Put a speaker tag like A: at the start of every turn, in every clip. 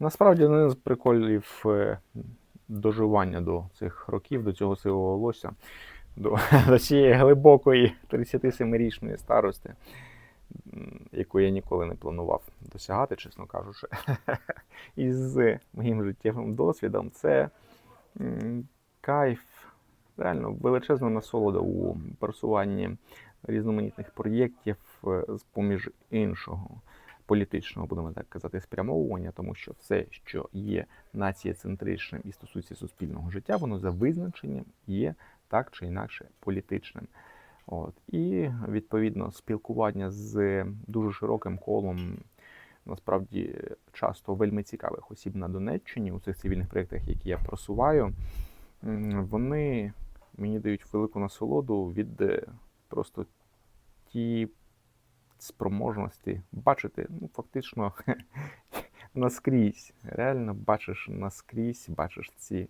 A: Насправді один з приколів е, доживання до цих років, до цього сивого волосся, до, до цієї глибокої 37-річної старости, м, яку я ніколи не планував досягати, чесно кажучи. І з моїм життєвим досвідом це кайф, реально величезна насолода у просуванні різноманітних проєктів е, з поміж іншого політичного, будемо так казати, спрямовування, тому що все, що є націєцентричним і стосується суспільного життя, воно за визначенням є так чи інакше політичним. От. І відповідно спілкування з дуже широким колом насправді часто вельми цікавих осіб на Донеччині у цих цивільних проєктах, які я просуваю, вони мені дають велику насолоду від е, просто ті спроможності бачити, ну, фактично наскрізь. Реально бачиш наскрізь, бачиш ці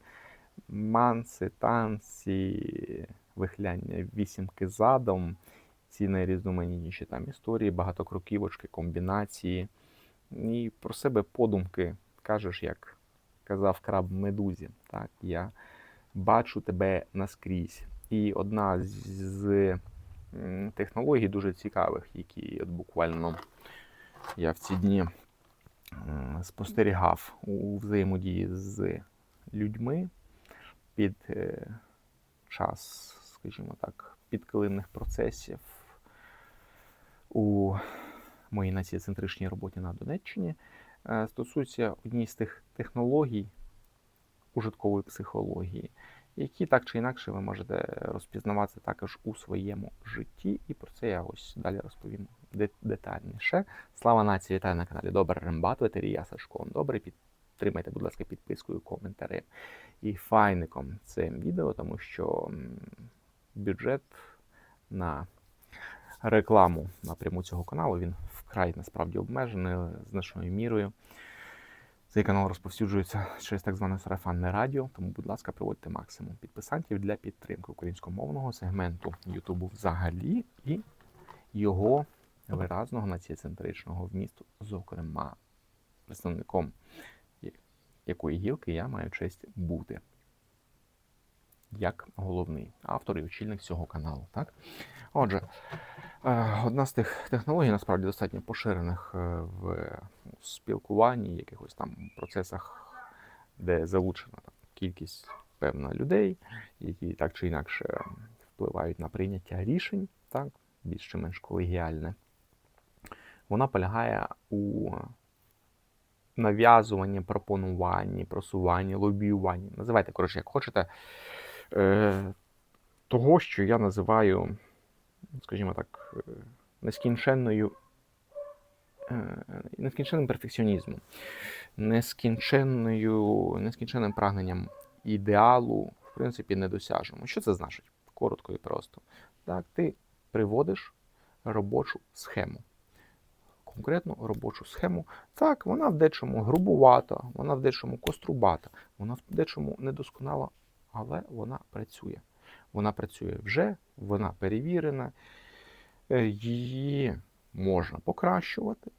A: манси, танці, вихляння вісімки задом, ці найрізноманітніші там історії, багатокроківочки, комбінації. І про себе подумки кажеш, як казав краб медузі. Так, я бачу тебе наскрізь. І одна з- технологій дуже цікавих, які от буквально я в ці дні спостерігав у взаємодії з людьми під е, час, скажімо так, підкилимних процесів у моїй націєцентричній роботі на Донеччині, е, стосується однієї з тих технологій ужиткової психології, які так чи інакше ви можете розпізнавати також у своєму житті, і про це я ось далі розповім детальніше. Слава нації, вітаю на каналі Добре Рембат, ветерія Сашко. Добре, підтримайте, будь ласка, підпискою, коментарем і файником цим відео, тому що бюджет на рекламу напряму цього каналу він вкрай насправді обмежений значною мірою. Цей канал розповсюджується через так зване сарафанне радіо, тому, будь ласка, проводьте максимум підписантів для підтримки українськомовного сегменту Ютубу взагалі і його виразного націєцентричного вмісту, зокрема, представником якої гілки я маю честь бути як головний автор і очільник цього каналу. Так? Отже, одна з тих технологій, насправді достатньо поширених е, в спілкуванні, якихось там процесах, де залучена там, кількість певна людей, які так чи інакше впливають на прийняття рішень, так, більш чи менш колегіальне. Вона полягає у нав'язуванні, пропонуванні, просуванні, лобіюванні. Називайте, коротше, як хочете, е, того, що я називаю, скажімо так, е, нескінченною, е, нескінченним перфекціонізмом, нескінченною, нескінченним прагненням ідеалу, в принципі, недосяжному. Що це значить? Коротко і просто. Так, ти приводиш робочу схему. Конкретну робочу схему. Так, вона в дечому грубувата, вона в дечому кострубата, вона в дечому недосконала, але вона працює. Вона працює вже, вона перевірена, е, її можна покращувати.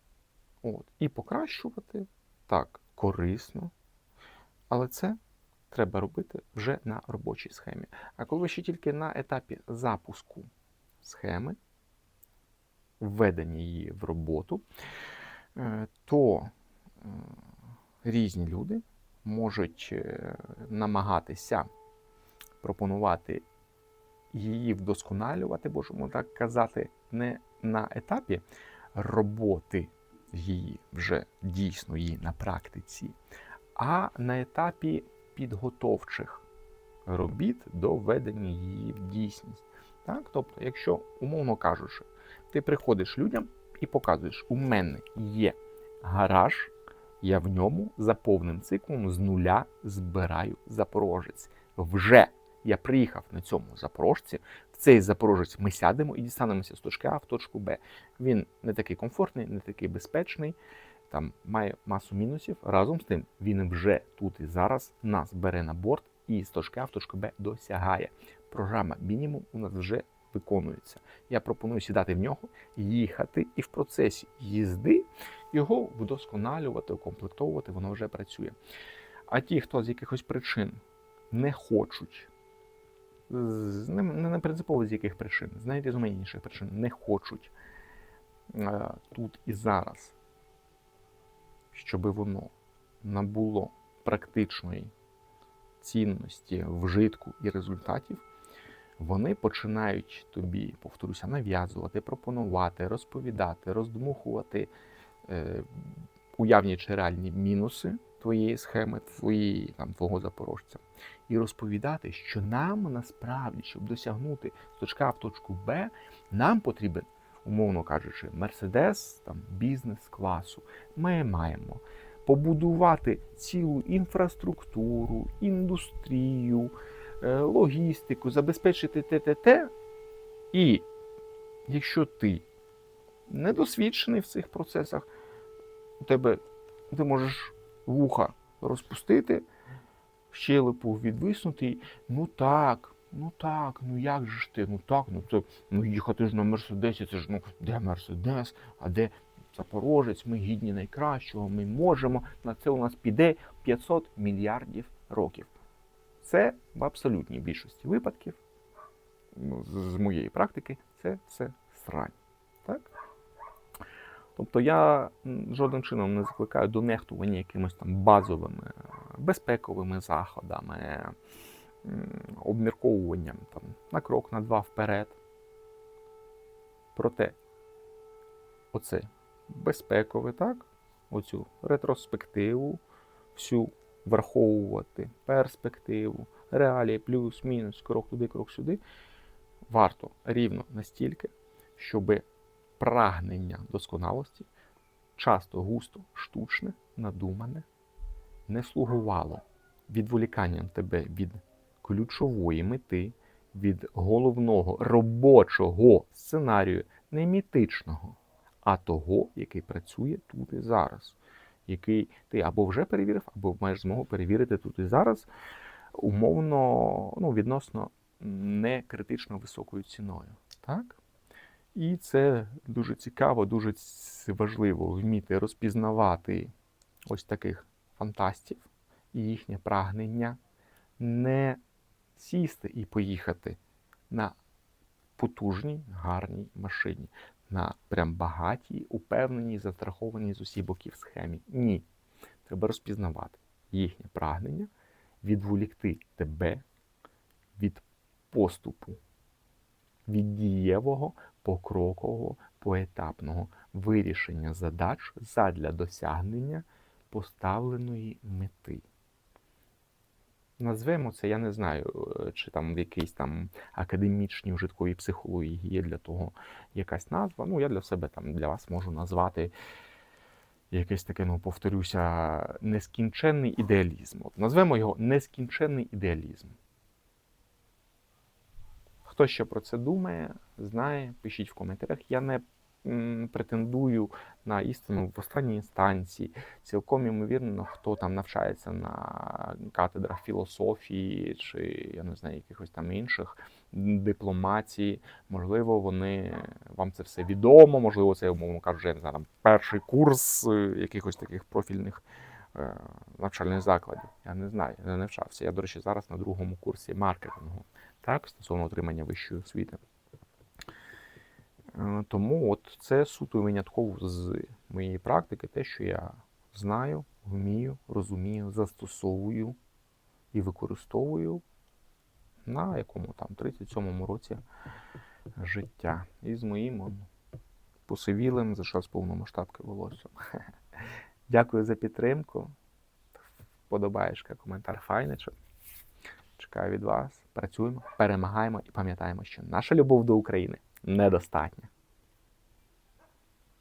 A: От. І покращувати так корисно. Але це треба робити вже на робочій схемі. А коли ви ще тільки на етапі запуску схеми, введення її в роботу, е, то е, різні люди можуть намагатися пропонувати її вдосконалювати, можемо так казати, не на етапі роботи її вже дійсно її на практиці, а на етапі підготовчих робіт до введення її в дійсність. Так? Тобто, якщо, умовно кажучи, ти приходиш людям і показуєш, у мене є гараж, я в ньому за повним циклом з нуля збираю запорожець. Вже я приїхав на цьому запорожці, в цей запорожець ми сядемо і дістанемося з точки А в точку Б. Він не такий комфортний, не такий безпечний, там має масу мінусів. Разом з тим, він вже тут і зараз нас бере на борт і з точки А в точку Б досягає. Програма мінімум у нас вже виконується. Я пропоную сідати в нього, їхати і в процесі їзди його вдосконалювати, укомплектовувати, воно вже працює. А ті, хто з якихось причин не хочуть, не, не принципово з яких причин, з найрізноманітніших причин не хочуть е, тут і зараз, щоб воно набуло практичної цінності, вжитку і результатів, вони починають тобі, повторюся, нав'язувати, пропонувати, розповідати, роздмухувати е, уявні чи реальні мінуси твоєї схеми, твоєї, там, твого запорожця, і розповідати, що нам насправді, щоб досягнути з точки А в точку Б, нам потрібен, умовно кажучи, мерседес там, бізнес-класу. Ми маємо побудувати цілу інфраструктуру, індустрію, е, логістику, забезпечити ТТТ. І якщо ти недосвідчений в цих процесах, у тебе ти можеш вуха розпустити, щелепу відвиснути. Ну так, ну так, ну як же ж ти? Ну так, ну це ну їхати ж на Мерседесі, це ж ну де Мерседес, а де Запорожець, ми гідні найкращого, ми можемо. На це у нас піде 500 мільярдів років. Це в абсолютній більшості випадків, ну, з моєї практики, це все срань. Так? Тобто я жодним чином не закликаю до нехтування якимось там базовими безпековими заходами, обмірковуванням там, на крок, на два вперед. Проте, оце безпекове, так? Оцю ретроспективу, всю враховувати, перспективу, реалії, плюс, мінус, крок туди, крок сюди. Варто рівно настільки, щоб прагнення досконалості, часто густо, штучне, надумане, не слугувало відволіканням тебе від ключової мети, від головного робочого сценарію, не мітичного, а того, який працює тут і зараз, який ти або вже перевірив, або маєш змогу перевірити тут і зараз, умовно, ну, відносно не критично високою ціною. Так? І це дуже цікаво, дуже важливо вміти розпізнавати ось таких фантастів і їхнє прагнення не сісти і поїхати на потужній, гарній машині, на прям багатій, упевненій, застрахованій з усіх боків схемі. Ні. Треба розпізнавати їхнє прагнення, відволікти тебе від поступу, від дієвого, покрокового, поетапного вирішення задач задля досягнення поставленої мети. Назвемо це, я не знаю, е, чи там в якійсь там академічній ужитковій психології є для того якась назва. Ну, я для себе там для вас можу назвати якесь таке, ну, повторюся, нескінченний ідеалізм. От, назвемо його нескінченний ідеалізм. Хто ще про це думає, знає, пишіть в коментарях. Я не претендую на істину в останній інстанції. Цілком ймовірно, хто там навчається на катедрах філософії чи я не знаю, якихось там інших дипломатії. Можливо, вони вам це все відомо, можливо, це, умовно кажучи, я не знаю, там перший курс е, якихось таких профільних е, навчальних закладів. Я не знаю, я не навчався. Я, до речі, зараз на другому курсі маркетингу, так, стосовно отримання вищої освіти. Е, Тому от це суто винятково з моєї практики, те, що я знаю, вмію, розумію, застосовую і використовую на якому там 37-му році життя. І з моїм посивілим за час повномасштабки волоссям. Дякую за підтримку. Подобаєшка, коментар файничок. Чекаю від вас. Працюємо, перемагаємо і пам'ятаємо, що наша любов до України недостатня.